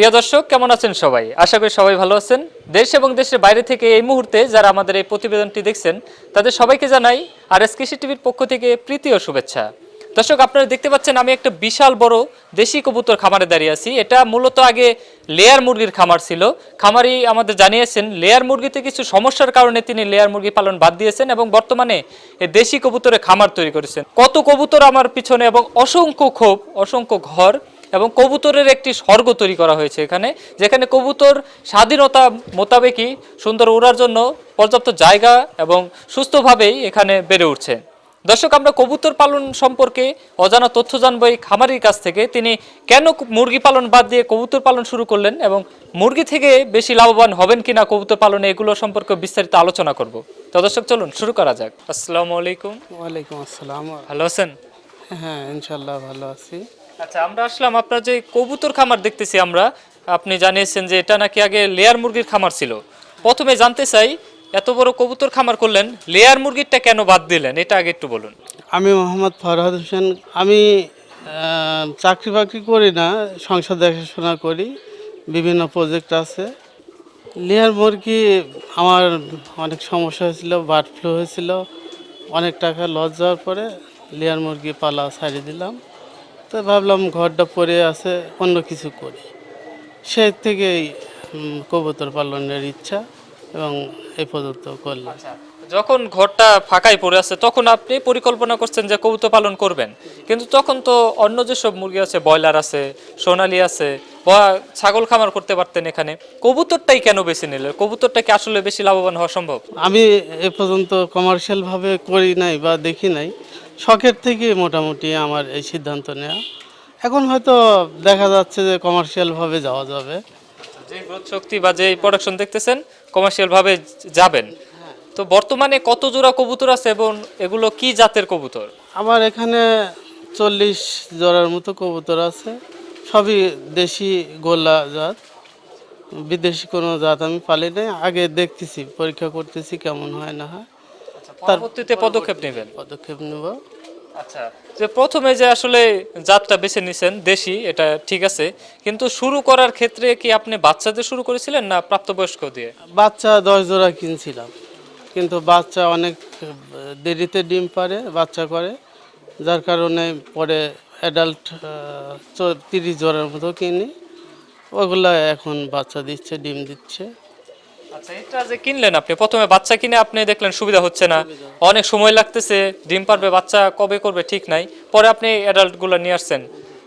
প্রিয় দর্শক, কেমন আছেন সবাই? আশা করি সবাই ভালো আছেন। দেশ এবং দেশের বাইরে থেকে এই মুহূর্তে যারা আমাদের এই প্রতিবেদনটি দেখছেন, তাদের সবাইকে জানাই আর এস কৃষি টিভির পক্ষ থেকে প্রীতি ও শুভেচ্ছা। দর্শক, আপনারা দেখতে পাচ্ছেন আমি একটা বিশাল বড় দেশি কবুতর খামারে দাঁড়িয়ে আছি। এটা মূলত আগে লেয়ার মুরগির খামার ছিল। খামারি আমাদের জানিয়েছেন, লেয়ার মুরগিতে কিছু সমস্যার কারণে তিনি লেয়ার মুরগি পালন বাদ দিয়েছেন এবং বর্তমানে দেশি কবুতরের খামার তৈরি করেছেন। কত কবুতর আমার পিছনে এবং অসংখ্য ক্ষোভ, অসংখ্য ঘর এবং কবুতরের একটি স্বর্গ তৈরি করা হয়েছে এখানে যেখানে কবুতর স্বাধীনতা মোতাবেকই সুন্দর উড়ার জন্য পর্যাপ্ত জায়গা এবং সুস্থভাবেই এখানে বেড়ে উঠছে। দর্শক আমরা কবুতর পালন সম্পর্কে অজানা তথ্য জানব এই খামারির কাছ থেকে। তিনি কেন মুরগি পালন বাদ দিয়ে কবুতর পালন শুরু করলেন এবং মুরগি থেকে বেশি লাভবান হবেন কিনা কবুতর পালনে এগুলো সম্পর্কে বিস্তারিত আলোচনা করব। তো দর্শক চলুন শুরু করা যাক। আসসালামু আলাইকুম। ওয়ালাইকুম আসসালাম। ভালো আছেন? হ্যাঁ ইনশাল্লাহ ভালো আছি। আচ্ছা আমরা আসলাম আপনার যে কবুতর খামার দেখতেছি আমরা। আপনি জানিয়েছেন যে এটা নাকি আগে লেয়ার মুরগির খামার ছিল। প্রথমে জানতে চাই, এত বড় কবুতর খামার করলেন, লেয়ার মুরগিরটা কেন বাদ দিলেন? এটা আগে একটু বলুন। আমি মোহাম্মদ ফরহাদ হোসেন। আমি চাকরি বাকরি করি না, সংসার দেখাশোনা করি, বিভিন্ন প্রজেক্ট আছে। লেয়ার মুরগি আমার অনেক সমস্যা হয়েছিল বার্ড ফ্লু হয়েছিল। অনেক টাকা লস যাওয়ার পরে লেয়ার মুরগি পালা ছাড়িয়ে দিলাম। তো ভাবলাম ঘরটা পড়ে আছে অন্য কিছু করি। সে থেকেই কবুতর পালনের ইচ্ছা এবং এই পর্যন্ত করলাম। যখন ঘরটা ফাঁকাই পড়ে আছে তখন আপনি পরিকল্পনা করছেন যে কবুতর পালন করবেন। কিন্তু তখন তো অন্য যেসব মুরগি আছে ব্রয়লার আছে সোনালি আছে বা ছাগল খামার করতে পারতেন এখানে কবুতরটাই কেন বেশি নিলেন কবুতরটা কি আসলে বেশি লাভবান হওয়া সম্ভব? আমি এ পর্যন্ত কমার্শিয়ালভাবে করি নাই বা দেখি নাই। শখের থেকে মোটামুটি আমার এই সিদ্ধান্ত নেওয়া এখন হয়তো দেখা যাচ্ছে যে কমার্শিয়াল ভাবে যাওয়া যাবে। যে গ্রোথ শক্তি বা যে প্রোডাকশন দেখতেছেন কমার্শিয়াল ভাবে যাবেন। তো বর্তমানে কত জোড়া কবুতর আছে এবং এগুলো কি জাতের কবুতর? আমার এখানে চল্লিশ জোড়ার মতো কবুতর আছে। সবই দেশি গোলা জাত। বিদেশি কোনো জাত আমি পালি নাই। আগে দেখতেছি পরীক্ষা করতেছি কেমন হয় না হয়। পরবর্তীতে পদক্ষেপ নেবেন? পদক্ষেপ নেব। আচ্ছা যে প্রথমে যে আসলে জাতটা বেছে নিছেন দেশি এটা ঠিক আছে কিন্তু শুরু করার ক্ষেত্রে কি আপনি বাচ্চাদের শুরু করেছিলেন না প্রাপ্তবয়স্ক দিয়ে? বাচ্চা দশ জোড়া কিনছিলাম কিন্তু বাচ্চা অনেক দেরিতে ডিম পারে বাচ্চা করে যার কারণে পরে অ্যাডাল্ট তিরিশ জোড়ার মতো কিনি। ওগুলা এখন বাচ্চা দিচ্ছে ডিম দিচ্ছে। আচ্ছা এটা যে কিনলেন আপনি প্রথমে বাচ্চা কিনে আপনি দেখলেন সুবিধা হচ্ছে না। অনেক সময় লাগতেছে ডিম পারবে বাচ্চা কবে করবে ঠিক নাই। পরে আপনি অ্যাডাল্টগুলো নিয়ে আসছেন।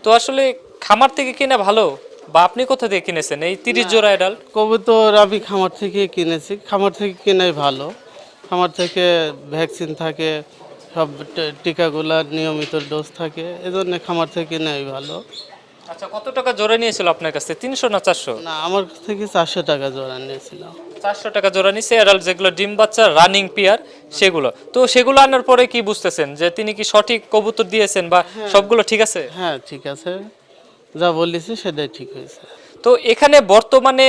তো আসলে খামার থেকে কিনে ভালো? বা আপনি কোথা থেকে কিনেছেন? এই তিরিশ জোড়া অ্যাডাল্ট কবুতর আমি খামার থেকে কিনেছি। খামার থেকে কেনাই ভালো। খামার থেকে ভ্যাকসিন থাকে সব টিকাগুলা নিয়মিত ডোজ থাকে এজন্য খামার থেকে কেনাই ভালো। আচ্ছা কত টাকা জোড়া নিয়েছিল আপনার কাছে? তিনশো না চারশো? না আমার কাছ থেকে চারশো টাকা জোড়া নিয়েছিলাম। চারশো টাকা জোড়া নিচ্ছে অ্যাডাল্ট যেগুলো ডিম বাচ্চা রানিং পিয়ার সেগুলো। তো সেগুলো আনার পরে কি বুঝতেছেন যে তিনি কি সঠিক কবুতর দিয়েছেন বা সবগুলো ঠিক আছে? হ্যাঁ ঠিক আছে। যা বলেছি সেটাই ঠিক হয়েছে। তো এখানে বর্তমানে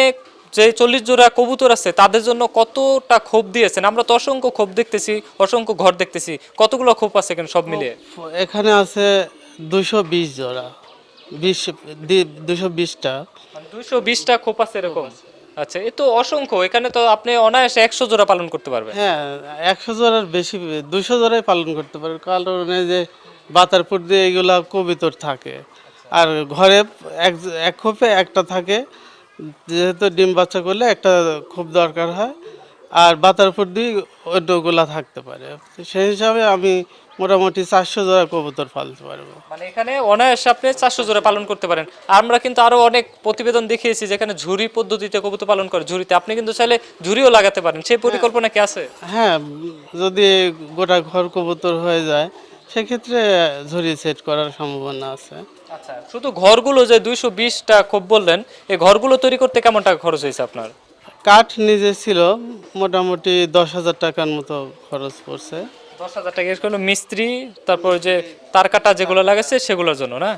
যে চল্লিশ জোড়া কবুতর আছে তাদের জন্য কতটা ক্ষোভ দিয়েছেন? আমরা তো অসংখ্য ক্ষোভ দেখতেছি অসংখ্য ঘর দেখতেছি। কতগুলো ক্ষোভ আছে এখানে সব মিলিয়ে? এখানে আছে দুশো বিশ জোড়া। বিশ দুশো বিশটা। দুইশো বিশটা খোপ আছে এরকম। আচ্ছা এ তো অসংখ্য। এখানে তো আপনি অনায়াসে একশো জোড়া পালন করতে পারবেন। হ্যাঁ একশো জোড়ার বেশি দুশো জোড়াই পালন করতে পারবেন। কারণ যে বাতারপুর দিয়ে এগুলা কবিতর থাকে। আর ঘরে এক এক খোপে একটা থাকে। যেহেতু ডিম বাচ্চা করলে একটা খুব দরকার হয়। আর বাতারপুর দিয়ে অন্যগুলা থাকতে পারে। সেই হিসাবে আমি মোটামুটি চারশো জোড়া কবুতর পালতে পারব। মানে এখানে অনায়াসে আপনি চারশো জোড়া পালন করতে পারেন। আমরা কিন্তু আরও অনেক প্রতিবেদন দেখিয়েছি যেখানে ঝুরি পদ্ধতিতে কবুতর পালন করে। ঝুরিতে আপনি কিন্তু চাইলে ঝুরিও লাগাতে পারেন। সেই পরিকল্পনা কি আছে? হ্যাঁ যদি গোটা ঘর কবুতর হয়ে যায় সেক্ষেত্রে ঝুড়ি সেট করার সম্ভাবনা আছে। আচ্ছা শুধু ঘরগুলো যে দুইশো বিশটা খুব বললেন এই ঘরগুলো তৈরি করতে কেমন টাকা খরচ হয়েছে আপনার? কাঠ নিজে ছিল মোটামুটি দশ হাজার টাকার মতো খরচ পড়ছে। দশ হাজার টাকা কোনো মিস্ত্রি তারপর যে তার কাটা যেগুলো লাগাচ্ছে সেগুলোর জন্য না?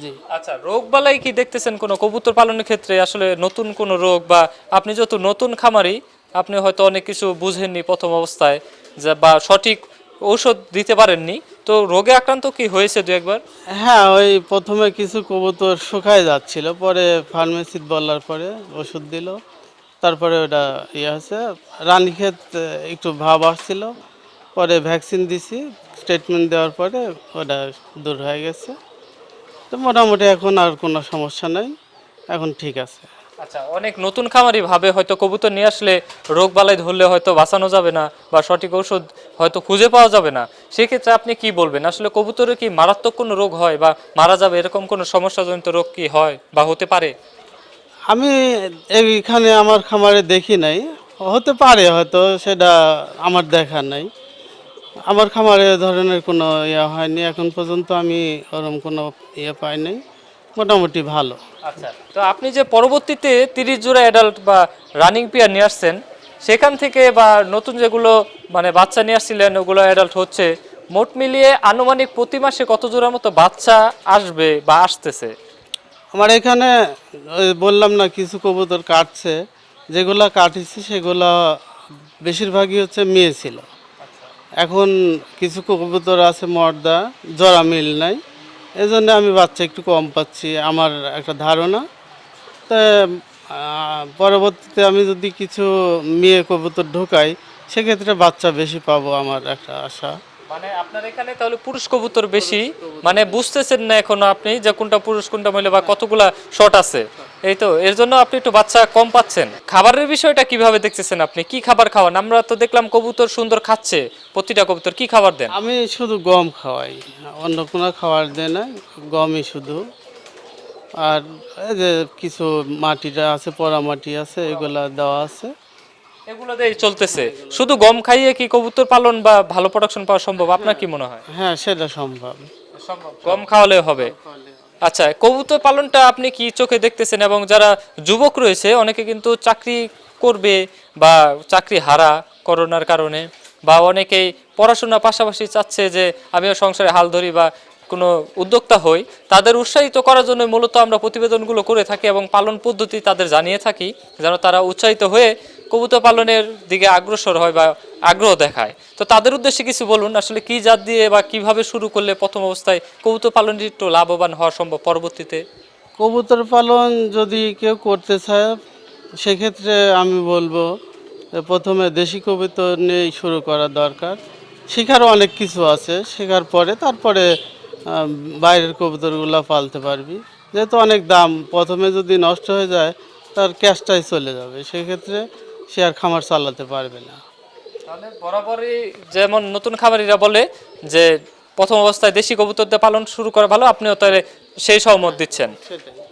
জি। আচ্ছা রোগ বালাই কি দেখতেছেন কোনো কবুতর পালনের ক্ষেত্রে? আসলে নতুন কোনো রোগ বা আপনি যেহেতু নতুন খামারি আপনি হয়তো অনেক কিছু বুঝেননি প্রথম অবস্থায় যে বা সঠিক ঔষধ দিতে পারেননি। তো রোগে আক্রান্ত কি হয়েছে দু একবার? হ্যাঁ ওই প্রথমে কিছু কবুতর শুকায় যাচ্ছিল পরে ফার্মেসিত বলার পরে ওষুধ দিল। তারপরে ওটা ইয়ে হচ্ছে রানীক্ষেত একটু ভাব আসছিল। পরে ভ্যাকসিন দিছি ট্রিটমেন্ট দেওয়ার পরে ওটা দূর হয়ে গেছে। তো মোটামুটি এখন আর কোনো সমস্যা নেই, এখন ঠিক আছে। আচ্ছা অনেক নতুন খামারি ভাবে হয়তো কবুতর নিয়ে আসলে রোগ বালাই ধরলে হয়তো বাঁচানো যাবে না বা সঠিক ঔষধ হয়তো খুঁজে পাওয়া যাবে না। সেক্ষেত্রে আপনি কি বলবেন? আসলে কবুতরে কি মারাত্মক কোনো রোগ হয় বা মারা যাবে এরকম কোনো সমস্যাজনিত রোগ কি হয় বা হতে পারে? আমি এইখানে আমার খামারে দেখি নাই। হতে পারে হয়তো, সেটা আমার দেখা নাই। আমার খামারে ধরনের কোনো ইয়ে হয়নি, এখন পর্যন্ত আমি ওরকম কোনো ইয়ে পাই নাই। মোটামুটি ভালো। আচ্ছা তো আপনি যে পরবর্তীতে তিরিশ জোড়া অ্যাডাল্ট বা রানিং পেয়ার নিয়ে আসছেন, সেখান থেকে বা নতুন যেগুলো মানে বাচ্চা নিয়ে আসছিলেন, ওগুলো অ্যাডাল্ট হচ্ছে, মোট মিলিয়ে আনুমানিক প্রতি মাসে কত জোড়ার মতো বাচ্চা আসবে বা আসতেছে? আমার এখানে বললাম না, কিছু কবুতর কাটছে। যেগুলা কাটিছি, সেগুলা বেশিরভাগই হচ্ছে মেয়ে ছিল। এখন কিছু কবুতর আছে মর্দা, জরা মিল নাই। এই জন্য আমি বাচ্চা একটু কম পাচ্ছি, আমার একটা ধারণা। তা পরবর্তীতে আমি যদি কিছু মেয়ে কবুতর ঢোকাই, সেক্ষেত্রে বাচ্চা বেশি পাবো, আমার একটা আশা। মানে আপনার এখানে তাহলে পুরুষ কবুতর বেশি? মানে বুঝতেছেন না এখনও আপনি যে কোনটা পুরুষ কোনটা মহিলা বা কতগুলা শট আছে? এই তো এর জন্য আপনি একটু বাচ্চা কম পাচ্ছেন। খাবারের বিষয়টা কীভাবে দেখতেছেন আপনি? কি খাবার খাওয়ান? আমরা তো দেখলাম কবুতর সুন্দর খাচ্ছে। প্রতিটা কবুতর কি খাবার দেন? আমি শুধু গম খাওয়াই অন্য কোনো খাবার দেয় না গমই শুধু। আর এই যে কিছু মাটিটা আছে পরা মাটি আছে এগুলা দেওয়া আছে। এগুলো দিয়ে চলতেছে। শুধু গম খাইয়ে কি কবুতর পালন বা ভালো প্রোডাকশন পাওয়া সম্ভব? আপনার কি মনে হয়? হ্যাঁ সেটা সম্ভব। গম খাওয়ালে হবে। আচ্ছা কবুতর পালনটা আপনি কি চোখে দেখতেছেন? এবং যারা যুবক রয়েছে অনেকে কিন্তু চাকরি করবে বা চাকরি হারা করোনার কারণে বা অনেকেই পড়াশোনার পাশাপাশি চাচ্ছে যে আমিও সংসারে হাল ধরি বা কোনো উদ্যোক্তা হই তাদের উৎসাহিত করার জন্য মূলত আমরা প্রতিবেদনগুলো করে থাকি এবং পালন পদ্ধতি তাদের জানিয়ে থাকি যেন তারা উৎসাহিত হয়ে কবুতর পালনের দিকে অগ্রসর হয় বা আগ্রহ দেখায়। তো তাদের উদ্দেশ্যে কিছু বলুন, আসলে কি জাত দিয়ে বা কীভাবে শুরু করলে প্রথম অবস্থায় কবুতর পালনে একটু লাভবান হওয়া সম্ভব পরবর্তীতে? কবুতর পালন যদি কেউ করতে চায়, সেক্ষেত্রে আমি বলব, প্রথমে দেশি কবুতর নিয়েই শুরু করা দরকার। শেখার অনেক কিছু আছে শেখার পরে তারপরে বাইরের কবুতরগুলো পালতে পারবি। যেহেতু অনেক দাম, প্রথমে যদি নষ্ট হয়ে যায়, তার ক্যাশটাই চলে যাবে। সেক্ষেত্রে সে আর খামার চালাতে পারবে না। তাহলে বরাবরই যেমন নতুন খামারিরা বলে যে প্রথম অবস্থায় দেশি কবুতর দিয়ে পালন শুরু করা ভালো আপনিও তাহলে সেই সহমত দিচ্ছেন।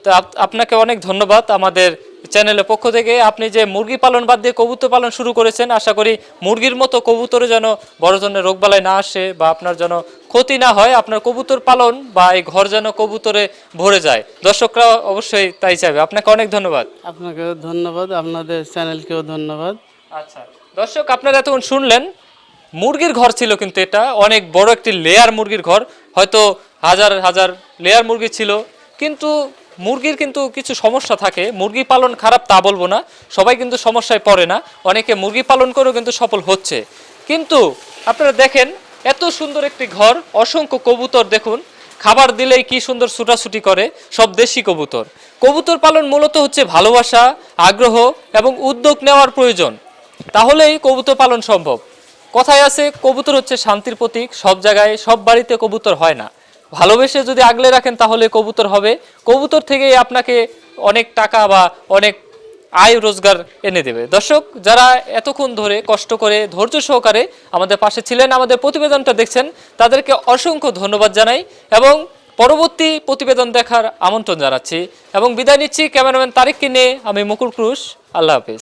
তো আপনাকে অনেক ধন্যবাদ আমাদের চ্যানেলের পক্ষ থেকে আপনি যে মুরগি পালন বাদ দিয়ে কবুতর পালন শুরু করেছেন আশা করি মুরগির মতো কবুতরে যেন বড় ধরনের রোগবালাই না আসে বা আপনার যেন ক্ষতি না হয় আপনার কবুতর পালন বা এই ঘর যেন কবুতরে ভরে যায়। দর্শকরা অবশ্যই তাই চাইবে। আপনাকে অনেক ধন্যবাদ। আপনাকেও ধন্যবাদ আপনাদের চ্যানেলকেও ধন্যবাদ। আচ্ছা দর্শক আপনারা এতক্ষণ শুনলেন মুরগির ঘর ছিল কিন্তু এটা অনেক বড় একটি লেয়ার মুরগির ঘর। হয়তো হাজার হাজার লেয়ার মুরগি ছিল কিন্তু মুরগির কিন্তু কিছু সমস্যা থাকে। মুরগি পালন খারাপ তা বলব না। সবাই কিন্তু সমস্যায় পড়ে না। অনেকে মুরগি পালন করেও কিন্তু সফল হচ্ছে। কিন্তু আপনারা দেখেন, এত সুন্দর একটি ঘর, অসংখ্য কবুতর দেখুন। খাবার দিলেই কি সুন্দর ছুটাছুটি করে, সব দেশি কবুতর। কবুতর পালন মূলত হচ্ছে ভালোবাসা, আগ্রহ এবং উদ্যোগ নেওয়ার প্রয়োজন। তাহলেই কবুতর পালন সম্ভব। কথায় আছে, কবুতর হচ্ছে শান্তির প্রতীক। সব জায়গায়, সব বাড়িতে কবুতর হয় না। ভালোবেসে যদি আগলে রাখেন তাহলে কবুতর হবে। কবুতর থেকে আপনাকে অনেক টাকা বা অনেক আয় রোজগার এনে দেবে। দর্শক, যারা এতক্ষণ ধরে কষ্ট করে ধৈর্য সহকারে আমাদের পাশে ছিলেন, আমাদের প্রতিবেদনটা দেখছেন, তাদেরকে অসংখ্য ধন্যবাদ জানাই এবং পরবর্তী প্রতিবেদন দেখার আমন্ত্রণ জানাচ্ছি। এবং বিদায় নিচ্ছি, ক্যামেরাম্যান তারিককে নিয়ে আমি মুকুল ক্রুশ, আল্লাহ হাফিজ।